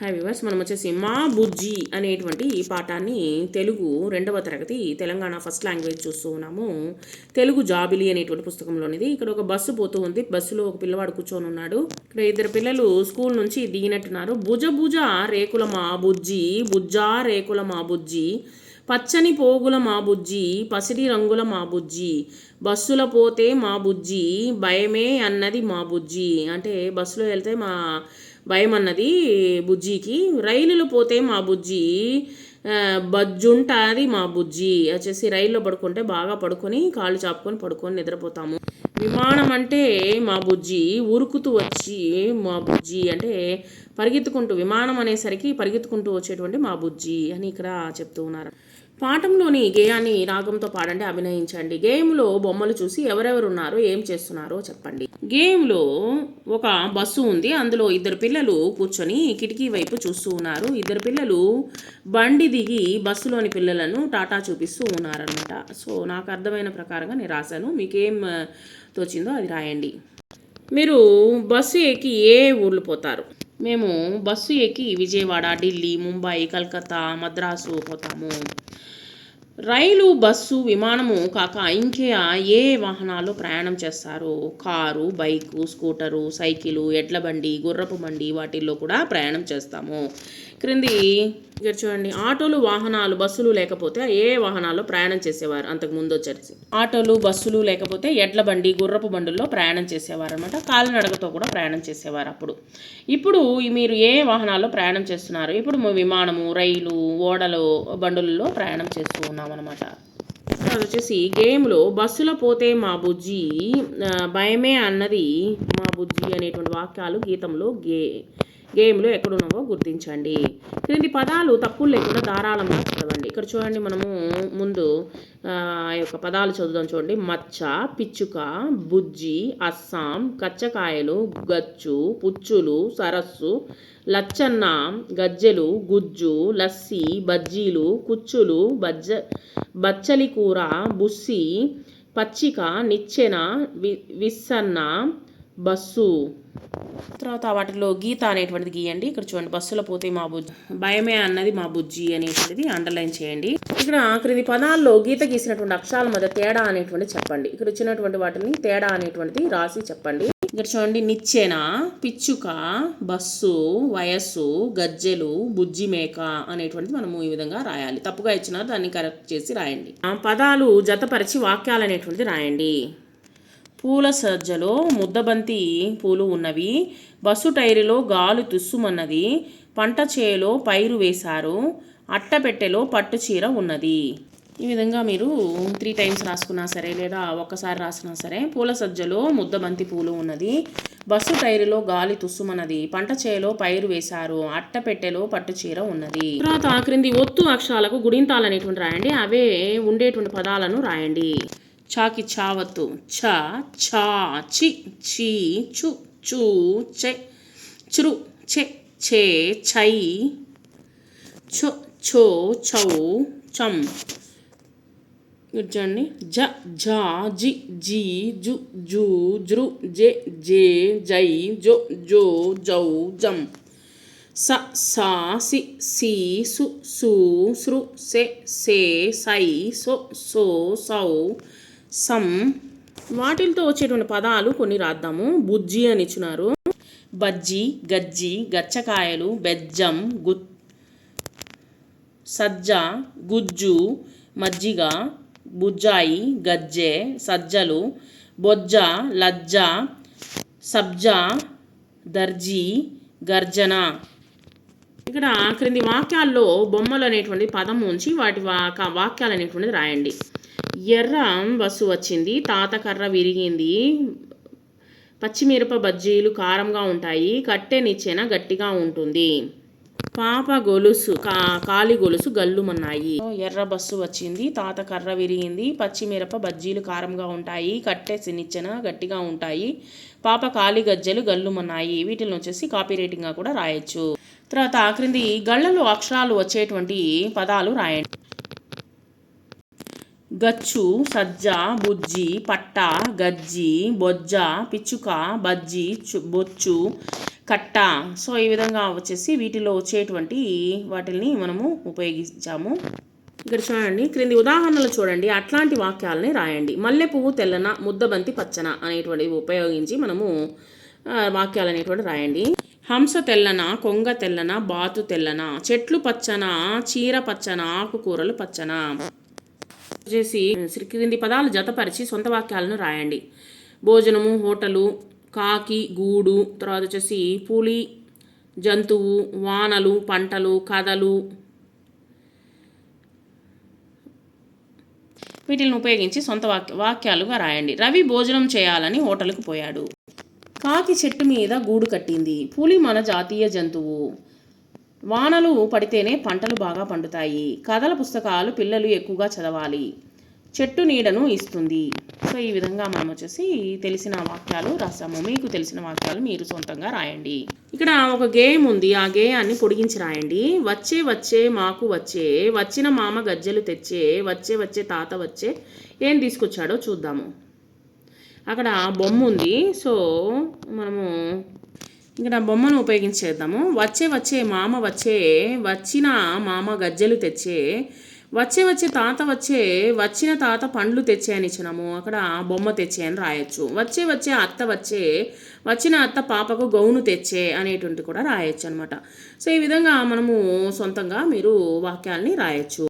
Hi viewers మనం వచ్చేసి మా బుజ్జి అనేటువంటి ఈ పాఠాన్ని తెలుగు రెండవ తరగతి తెలంగాణ ఫస్ట్ లాంగ్వేజ్ చూస్తూ ఉన్నాము. తెలుగు జాబిలి అనేటువంటి పుస్తకంలోనిది. ఇక్కడ ఒక బస్సు పోతూ ఉంది. బస్సులో ఒక పిల్లవాడు కూర్చొని ఉన్నాడు. ఇక్కడ ఇద్దరు పిల్లలు స్కూల్ నుంచి దిగినట్టున్నారు. భుజ భుజ రేకుల మా బుజ్జి బుజ్జా రేకుల మా బుజ్జి పచ్చని పోగుల మా బుజ్జి పసిడి రంగుల మా బుజ్జి బస్సుల పోతే మా బుజ్జి భయమే అన్నది మా బుజ్జి. అంటే బస్సులో వెళ్తే మా భయం అన్నది బుజ్జికి. రైలులో పోతే మా బుజ్జి బజ్జుంటుంది మా బుజ్జి వచ్చేసి రైల్లో పడుకుంటే బాగా పడుకొని కాళ్ళు చాపుకొని పడుకొని నిద్రపోతాము. విమానం అంటే మా బుజ్జి ఉరుకుతూ వచ్చి మా బుజ్జి అంటే పరిగెత్తుకుంటూ విమానం అనేసరికి పరిగెత్తుకుంటూ వచ్చేటువంటి మా బుజ్జి అని ఇక్కడ చెప్తూ ఉన్నారు. పాఠంలోని గేయాన్ని రాగంతో పాడండి అభినయించండి. గేమ్లో బొమ్మలు చూసి ఎవరెవరు ఉన్నారో ఏం చేస్తున్నారో చెప్పండి. గేమ్లో ఒక బస్సు ఉంది అందులో ఇద్దరు పిల్లలు కూర్చొని కిటికీ వైపు చూస్తూ ఉన్నారు. ఇద్దరు పిల్లలు బండి దిగి బస్సులోని పిల్లలను టాటా చూపిస్తూ ఉన్నారనమాట సో నాకు అర్థమైన ప్రకారంగా నేను రాశాను. మీకేం తోచిందో అది రాయండి. మీరు బస్సు ఎక్కి ఏ ఊర్లు పోతారు? మేము బస్సు ఎక్కి విజయవాడ ఢిల్లీ ముంబై కలకత్తా మద్రాసు పోతాము. రైలు బస్సు విమానము కాక ఇంకా ఏ వాహనాలు ప్రయాణం చేస్తారు? కారు బైకు స్కూటరు సైకిలు ఎడ్ల బండి గుర్రపు బండి వాటిల్లో కూడా ప్రయాణం చేస్తాము. క్రింది ఇక్కడ చూడండి. ఆటోలు వాహనాలు బస్సులు లేకపోతే ఏ వాహనాల్లో ప్రయాణం చేసేవారు? అంతకు ముందు వచ్చేసి. ఆటోలు బస్సులు లేకపోతే ఎడ్ల బండి గుర్రపు బండుల్లో ప్రయాణం చేసేవారు అనమాట కాలినడకతో కూడా ప్రయాణం చేసేవారు అప్పుడు. ఇప్పుడు మీరు ఏ వాహనాల్లో ప్రయాణం చేస్తున్నారు? ఇప్పుడు విమానము రైలు ఓడలు బండులలో ప్రయాణం చేస్తూ ఉన్నాం అనమాట అది వచ్చేసి గేమ్లో బస్సులో పోతే మా బుజ్జి భయమే అన్నది మా బుజ్జి అనేటువంటి వాక్యాలు గీతంలో గే గేమ్లో ఎక్కడున్నావో గుర్తించండి. క్రింది పదాలు తప్పులు లేకుండా ధారాళంగా చదవండి ఇక్కడ చూడండి మనము ముందు ఆ యొక్క పదాలు చదువుదాం చూడండి. మచ్చ పిచ్చుక బుజ్జి అస్సాం కచ్చకాయలు గచ్చు పుచ్చులు సరస్సు లచ్చన్న గజ్జెలు గుజ్జు లస్సి బజ్జీలు కుచ్చులు బజ్జ బచ్చలి కూర బుస్సి పచ్చిక నిచ్చెన వి విస్సన్న బస్సు. తర్వాత వాటిలో గీత అనేటువంటిది గీయండి. ఇక్కడ చూడండి బస్సులో పోతే మా బుజ్జి భయమే అన్నది మా బుజ్జి అనేటువంటిది అండర్లైన్ చేయండి. ఇక్కడ క్రింది పదాల్లో గీత గీసినటువంటి అక్షరాల మధ్య తేడా అనేటువంటిది చెప్పండి. ఇక్కడ ఇచ్చినటువంటి వాటిని తేడా అనేటువంటిది రాసి చెప్పండి. ఇక్కడ చూడండి నిచ్చెన పిచ్చుక బస్సు వయస్సు గజ్జెలు బుజ్జి మేక అనేటువంటిది మనము ఈ విధంగా రాయాలి. తప్పుగా ఇచ్చినా దాన్ని కరెక్ట్ చేసి రాయండి. పదాలు జతపరిచి వాక్యాలు అనేటువంటిది రాయండి. పూల సజ్జలో ముద్దబంతి పూలు ఉన్నవి. బస్సు టైరులో గాలు తుస్సుమన్నది. పంట చేలో పైరు వేశారు. అట్టపెట్టెలో పట్టు చీర ఉన్నది. ఈ విధంగా మీరు త్రీ టైమ్స్ రాసుకున్నా సరే లేదా ఒక్కసారి రాసినా సరే పూల సజ్జలో ముద్దబంతి పూలు ఉన్నది. బస్సు టైరులో గాలి తుస్సుమన్నది. పంట చేలో పైరు వేశారు. అట్టపెట్టెలో పట్టు చీర ఉన్నది. తర్వాత క్రింది ఒత్తు అక్షరాలకు గుడింతాలు అనేటువంటి రాయండి. అవే ఉండేటువంటి పదాలను రాయండి. చాకి చావత్తు చ ఛా చి చీ చు చూ చె చ్రు చె ఛే చై ఛో ఛో చౌ చం. చూడండి. జ జా జి జీ జు జూ జృ జే జే జై జో జో జౌ జం స సా సి సి సు సు సృ సె సే సై సో సో సౌ సమ్ వాటిలతో వచ్చేటువంటి పదాలు కొన్ని రాద్దాము. బుజ్జి అని ఇచ్చినారు. బజ్జి గజ్జి గచ్చకాయలు బెజ్జం గు సజ్జ గుజ్జు మజ్జిగ బుజ్జాయి గజ్జె సజ్జలు బొజ్జ లజ్జ సబ్జా దర్జీ గర్జన. ఇక్కడ క్రింది వాక్యాల్లో బొమ్మలు అనేటువంటి పదం ఉంచి వాటి వా వాక్యాలు అనేటువంటిది రాయండి. ఎర్ర బస్సు వచ్చింది తాత కర్ర విరిగింది పచ్చిమిరప బజ్జీలు కారంగా ఉంటాయి కట్టె నిచ్చెన గట్టిగా ఉంటుంది. పాప గొలుసు కా కాలి గొలుసు గల్లుమన్నాయి. ఎర్ర బస్సు వచ్చింది తాత కర్ర విరిగింది పచ్చిమిరప బజ్జీలు కారంగా ఉంటాయి కట్టె నిచ్చెన గట్టిగా ఉంటాయి పాప కాలి గజ్జలు గల్లుమన్నాయి. వీటిని వచ్చేసి కాపీ రైటింగ్గా కూడా రాయొచ్చు. తర్వాత క్రింది గళ్ళలో అక్షరాలు వచ్చేటువంటి పదాలు రాయండి. గచ్చు సజ్జ బుజ్జి పట్ట గజ్జి బొజ్జ పిచ్చుక బజ్జి చు- బొచ్చు కట్ట. సో ఈ విధంగా వచ్చేసి వీటిలో వచ్చేటువంటి వాటిని మనము ఉపయోగించాము. ఇక్కడ చూడండి. క్రింది ఉదాహరణలు చూడండి. అట్లాంటి వాక్యాలని రాయండి. మల్లె పువ్వు తెల్లన ముద్దబంతి పచ్చన అనేటువంటివి ఉపయోగించి మనము వాక్యాలు అనేటువంటి రాయండి. హంస తెల్లన కొంగ తెల్లన బాతు తెల్లన చెట్లు పచ్చన చీర పచ్చన ఆకుకూరలు పచ్చన? చేసి శ్రీ- క్రింది పదాలు జతపరిచి సొంత వాక్యాలను రాయండి. భోజనము హోటలు కాకి గూడు తర్వాత వచ్చేసి పులి జంతువు వానలు పంటలు కథలు. వీటిని ఉపయోగించి సొంత వాక్య వాక్యాలుగా రాయండి. రవి భోజనం చేయాలని హోటల్కు పోయాడు. కాకి చెట్టు మీద గూడు కట్టింది. పులి మన జాతీయ జంతువు. వానలు పడితేనే పంటలు బాగా పండుతాయి. కథల పుస్తకాలు పిల్లలు ఎక్కువగా చదవాలి. చెట్టు నీడను ఇస్తుంది. సో ఈ విధంగా మనం వచ్చేసి తెలిసిన వాక్యాలు రాసాము. మీకు తెలిసిన వాక్యాలు మీరు సొంతంగా రాయండి. ఇక్కడ ఒక గేయం ఉంది. ఆ గేయాన్ని పొడిగించి రాయండి. వచ్చే వచ్చే మాకు వచ్చే వచ్చిన మామ గజ్జెలు తెచ్చే వచ్చే వచ్చే తాత వచ్చే ఏం తీసుకొచ్చాడో చూద్దాము. అక్కడ బొమ్మ ఉంది. సో మనము ఇక్కడ బొమ్మను ఉపయోగించేద్దాము. వచ్చే వచ్చే మామ వచ్చే వచ్చిన మామ గజ్జెలు తెచ్చే వచ్చే వచ్చే తాత వచ్చే వచ్చిన తాత పండ్లు తెచ్చే అని ఇచ్చినాము. అక్కడ బొమ్మ తెచ్చే అని రాయొచ్చు. వచ్చే వచ్చే అత్త వచ్చే వచ్చిన అత్త పాపకు గౌను తెచ్చే అనేటువంటి కూడా రాయొచ్చు అనమాట సో ఈ విధంగా మనము సొంతంగా మీరు వాక్యాల్ని రాయొచ్చు.